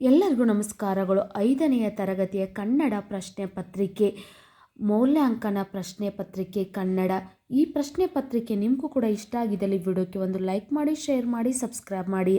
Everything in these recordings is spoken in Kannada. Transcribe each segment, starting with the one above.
ಎಲ್ಲರಿಗೂ ನಮಸ್ಕಾರಗಳು. ಐದನೆಯ ತರಗತಿಯ ಕನ್ನಡ ಪ್ರಶ್ನೆ ಪತ್ರಿಕೆ ಮೌಲ್ಯಾಂಕನ ಪ್ರಶ್ನೆ ಪತ್ರಿಕೆ ಕನ್ನಡ. ಈ ಪ್ರಶ್ನೆ ಪತ್ರಿಕೆ ನಿಮಗೂ ಕೂಡ ಇಷ್ಟ ಆಗಿದ್ದಲ್ಲಿ ವಿಡಿಯೋಕ್ಕೆ ಒಂದು ಲೈಕ್ ಮಾಡಿ, ಶೇರ್ ಮಾಡಿ, ಸಬ್ಸ್ಕ್ರೈಬ್ ಮಾಡಿ.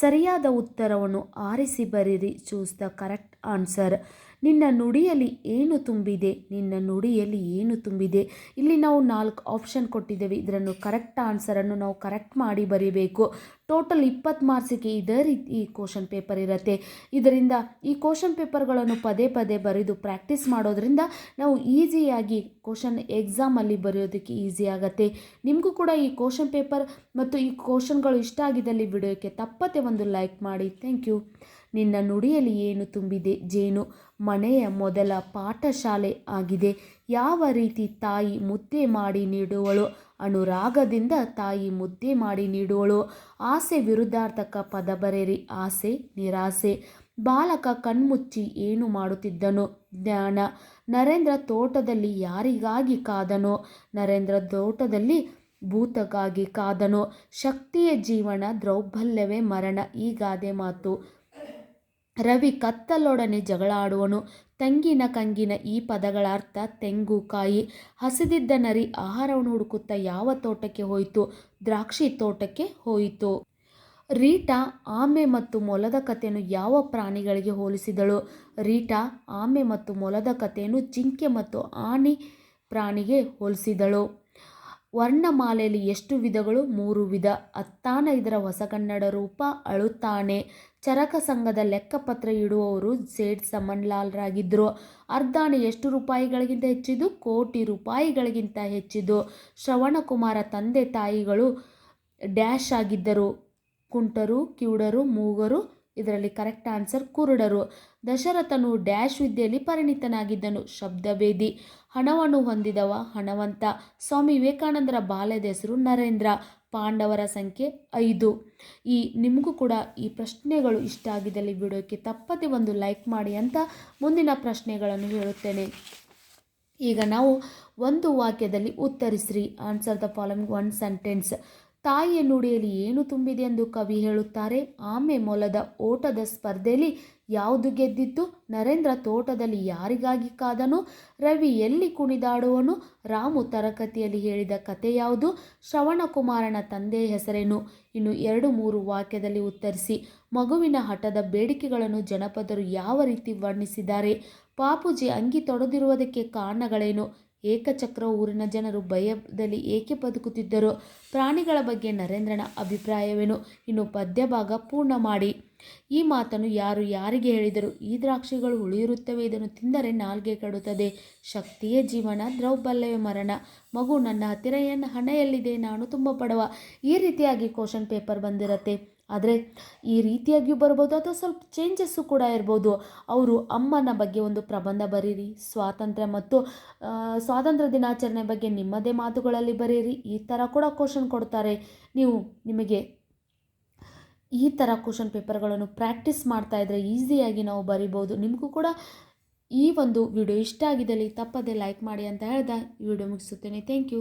ಸರಿಯಾದ ಉತ್ತರವನ್ನು ಆರಿಸಿ ಬರೀರಿ. ಚೂಸ್ ದ ಕರೆಕ್ಟ್ ಆನ್ಸರ್ ನಿನ್ನ ನುಡಿಯಲ್ಲಿ ಏನು ತುಂಬಿದೆ? ನಿನ್ನ ನುಡಿಯಲ್ಲಿ ಏನು ತುಂಬಿದೆ? ಇಲ್ಲಿ ನಾವು ನಾಲ್ಕು ಆಪ್ಷನ್ ಕೊಟ್ಟಿದ್ದೇವೆ. ಇದರನ್ನು ಕರೆಕ್ಟ್ ಆನ್ಸರನ್ನು ನಾವು ಕರೆಕ್ಟ್ ಮಾಡಿ ಬರೀಬೇಕು. ಟೋಟಲ್ ಇಪ್ಪತ್ತು ಮಾರ್ಕ್ಸಿಗೆ ಇದೇ ರೀತಿ ಈ ಕ್ವಶನ್ ಪೇಪರ್ ಇರುತ್ತೆ. ಇದರಿಂದ ಈ ಕ್ವಶನ್ ಪೇಪರ್ಗಳನ್ನು ಪದೇ ಪದೇ ಬರೆದು ಪ್ರಾಕ್ಟೀಸ್ ಮಾಡೋದ್ರಿಂದ ನಾವು ಈಸಿಯಾಗಿ ಕ್ವಶನ್ ಎಕ್ಸಾಮಲ್ಲಿ ಬರೆಯೋದಕ್ಕೆ ಈಸಿ ಆಗುತ್ತೆ. ನಿಮಗೂ ಕೂಡ ಈ ಕ್ವಶನ್ ಪೇಪರ್ ಮತ್ತು ಈ ಕ್ವಶನ್ಗಳು ಇಷ್ಟ ಆಗಿದ್ದಲ್ಲಿ ವಿಡಿಯೋಕ್ಕೆ ತಪ್ಪತ್ತೆ ಒಂದು ಲೈಕ್ ಮಾಡಿ. Thank you. ನಿನ್ನ ನುಡಿಯಲ್ಲಿ ಏನು ತುಂಬಿದೆ ಜೇನು? ಮನೆಯ ಮೊದಲ ಪಾಠಶಾಲೆ ಆಗಿದೆ. ಯಾವ ರೀತಿ ತಾಯಿ ಮುದ್ದೆ ಮಾಡಿ ನೀಡುವಳು? ಅನುರಾಗದಿಂದ ತಾಯಿ ಮುದ್ದೆ ಮಾಡಿ ನೀಡುವಳು. ಆಸೆ ವಿರುದ್ಧಾರ್ಥಕ ಪದ ಬರೆರಿ ಆಸೆ, ನಿರಾಸೆ. ಬಾಲಕ ಕಣ್ಮುಚ್ಚಿ ಏನು ಮಾಡುತ್ತಿದ್ದನು? ಜ್ಞಾನ. ನರೇಂದ್ರ ತೋಟದಲ್ಲಿ ಯಾರಿಗಾಗಿ ಕಾದನೋ? ನರೇಂದ್ರ ತೋಟದಲ್ಲಿ ಭೂತಕ್ಕಾಗಿ ಕಾದನೋ. ಶಕ್ತಿಯ ಜೀವನ ದೌರ್ಬಲ್ಯವೇ ಮರಣ. ಈ ಗಾದೆ ಮಾತು. ರವಿ ಕತ್ತಲೊಡನೆ ಜಗಳಾಡುವನು. ತಂಗಿನ ಕಂಗಿನ ಈ ಪದಗಳ ಅರ್ಥ ತೆಂಗು ಕಾಯಿ. ಹಸಿದಿದ್ದ ನರಿ ಆಹಾರವನ್ನು ಹುಡುಕುತ್ತಾ ಯಾವ ತೋಟಕ್ಕೆ ಹೋಯಿತು? ದ್ರಾಕ್ಷಿ ತೋಟಕ್ಕೆ ಹೋಯಿತು. ರೀಟಾ ಆಮೆ ಮತ್ತು ಮೊಲದ ಕಥೆಯನ್ನು ಯಾವ ಪ್ರಾಣಿಗಳಿಗೆ ಹೋಲಿಸಿದಳು? ರೀಟಾ ಆಮೆ ಮತ್ತು ಮೊಲದ ಕಥೆಯನ್ನು ಜಿಂಕೆ ಮತ್ತು ಆನೆ ಪ್ರಾಣಿಗೆ ಹೋಲಿಸಿದಳು. ವರ್ಣಮಾಲೆಯಲ್ಲಿ ಎಷ್ಟು ವಿಧಗಳು? ಮೂರು ವಿಧ. ಅತ್ತಾನ ಇದರ ಹೊಸಗನ್ನಡ ರೂಪ ಅಳುತ್ತಾನೆ. ಚರಕ ಸಂಘದ ಲೆಕ್ಕಪತ್ರ ಇಡುವವರು ಸೇಠ್ ಸಮನ್ಲಾಲ್ರಾಗಿದ್ದರು ಅರ್ಧಾನೆ ಎಷ್ಟು ರೂಪಾಯಿಗಳಿಗಿಂತ ಹೆಚ್ಚಿದು? ಕೋಟಿ ರೂಪಾಯಿಗಳಿಗಿಂತ ಹೆಚ್ಚಿದು. ಶ್ರವಣಕುಮಾರ ತಂದೆ ತಾಯಿಗಳು ಡ್ಯಾಶ್ ಆಗಿದ್ದರು. ಕುಂಟರು, ಕಿವುಡರು, ಮೂಗರು, ಇದರಲ್ಲಿ ಕರೆಕ್ಟ್ ಆನ್ಸರ್ ಕುರುಡರು. ದಶರಥನು ಡ್ಯಾಶ್ ವಿದ್ಯೆಯಲ್ಲಿ ಪರಿಣಿತನಾಗಿದ್ದನು. ಶಬ್ದಭೇದಿ ಹಣವನ್ನು ಹೊಂದಿದವ ಹಣವಂತ. ಸ್ವಾಮಿ ವಿವೇಕಾನಂದರ ಬಾಲ್ಯದ ಹೆಸರು ನರೇಂದ್ರ. ಪಾಂಡವರ ಸಂಖ್ಯೆ ಐದು. ಈ ನಿಮಗೂ ಕೂಡ ಈ ಪ್ರಶ್ನೆಗಳು ಇಷ್ಟ ಆಗಿದ್ದಲ್ಲಿ ವಿಡಿಯೋಕ್ಕೆ ತಪ್ಪದೆ ಒಂದು ಲೈಕ್ ಮಾಡಿ ಅಂತ ಮುಂದಿನ ಪ್ರಶ್ನೆಗಳನ್ನು ಹೇಳುತ್ತೇನೆ. ಈಗ ನಾವು ಒಂದು ವಾಕ್ಯದಲ್ಲಿ ಉತ್ತರಿಸ್ರಿ. Answer the following one sentence ತಾಯಿಯ ನುಡಿಯಲ್ಲಿ ಏನು ತುಂಬಿದೆ ಎಂದು ಕವಿ ಹೇಳುತ್ತಾರೆ? ಆಮೆ ಮೊಲದ ಓಟದ ಸ್ಪರ್ಧೆಯಲ್ಲಿ ಯಾವುದು ಗೆದ್ದಿತ್ತು? ನರೇಂದ್ರ ತೋಟದಲ್ಲಿ ಯಾರಿಗಾಗಿ ಕಾದನು? ರವಿ ಎಲ್ಲಿ ಕುಣಿದಾಡುವನು? ರಾಮು ತರಗತಿಯಲ್ಲಿ ಹೇಳಿದ ಕತೆ ಯಾವುದು? ಶ್ರವಣಕುಮಾರನ ತಂದೆಯ ಹೆಸರೇನು? ಇನ್ನು ಎರಡು ಮೂರು ವಾಕ್ಯದಲ್ಲಿ ಉತ್ತರಿಸಿ. ಮಗುವಿನ ಹಠದ ಬೇಡಿಕೆಗಳನ್ನು ಜನಪದರು ಯಾವ ರೀತಿ ವರ್ಣಿಸಿದ್ದಾರೆ? ಪಾಪುಜಿ ಅಂಗಿ ತೊಡೆದಿರುವುದಕ್ಕೆ ಕಾರಣಗಳೇನು? ಏಕಚಕ್ರ ಊರಿನ ಜನರು ಭಯದಲ್ಲಿ ಏಕೆ ಬದುಕುತ್ತಿದ್ದರು? ಪ್ರಾಣಿಗಳ ಬಗ್ಗೆ ನರೇಂದ್ರನ ಅಭಿಪ್ರಾಯವೇನು? ಇನ್ನು ಪದ್ಯಭಾಗ ಪೂರ್ಣ ಮಾಡಿ. ಈ ಮಾತನ್ನು ಯಾರು ಯಾರಿಗೆ ಹೇಳಿದರು ಈ ದ್ರಾಕ್ಷಿಗಳು ಉಳಿಯಿರುತ್ತವೆ ಇದನ್ನು ತಿಂದರೆ ನಾಲ್ಗೆ ಕಡುತ್ತದೆ. ಶಕ್ತಿಯೇ ಜೀವನ ದ್ರೌಬಲ್ಯವೇ ಮರಣ. ಮಗು ನನ್ನ ಹತ್ತಿರ ಏನು ಹಣ ಎಲ್ಲಿದೆ ನಾನು ತುಂಬ ಪಡವ. ಈ ರೀತಿಯಾಗಿ ಕ್ವಶನ್ ಪೇಪರ್ ಬಂದಿರತ್ತೆ. ಆದರೆ ಈ ರೀತಿಯಾಗಿಯೂ ಬರ್ಬೋದು ಅಥವಾ ಸ್ವಲ್ಪ ಚೇಂಜಸ್ಸು ಕೂಡ ಇರ್ಬೋದು. ಅವರು ಅಮ್ಮನ ಬಗ್ಗೆ ಒಂದು ಪ್ರಬಂಧ ಬರೀರಿ, ಸ್ವಾತಂತ್ರ್ಯ ಮತ್ತು ಸ್ವಾತಂತ್ರ್ಯ ದಿನಾಚರಣೆ ಬಗ್ಗೆ ನಿಮ್ಮದೇ ಮಾತುಗಳಲ್ಲಿ ಬರೀರಿ. ಈ ಥರ ಕೂಡ ಕ್ವಶನ್ ಕೊಡ್ತಾರೆ. ನೀವು ನಿಮಗೆ ಈ ಥರ ಕ್ವಶನ್ ಪೇಪರ್ಗಳನ್ನು ಪ್ರಾಕ್ಟೀಸ್ ಮಾಡ್ತಾ ಇದ್ದರೆ ಈಸಿಯಾಗಿ ನಾವು ಬರಿಬೋದು. ನಿಮಗೂ ಕೂಡ ಈ ಒಂದು ವಿಡಿಯೋ ಇಷ್ಟ ಆಗಿದ್ದಲ್ಲಿ ತಪ್ಪದೆ ಲೈಕ್ ಮಾಡಿ ಅಂತ ಹೇಳ್ದೆ. ವಿಡಿಯೋ ಮುಗಿಸುತ್ತೇನೆ. Thank you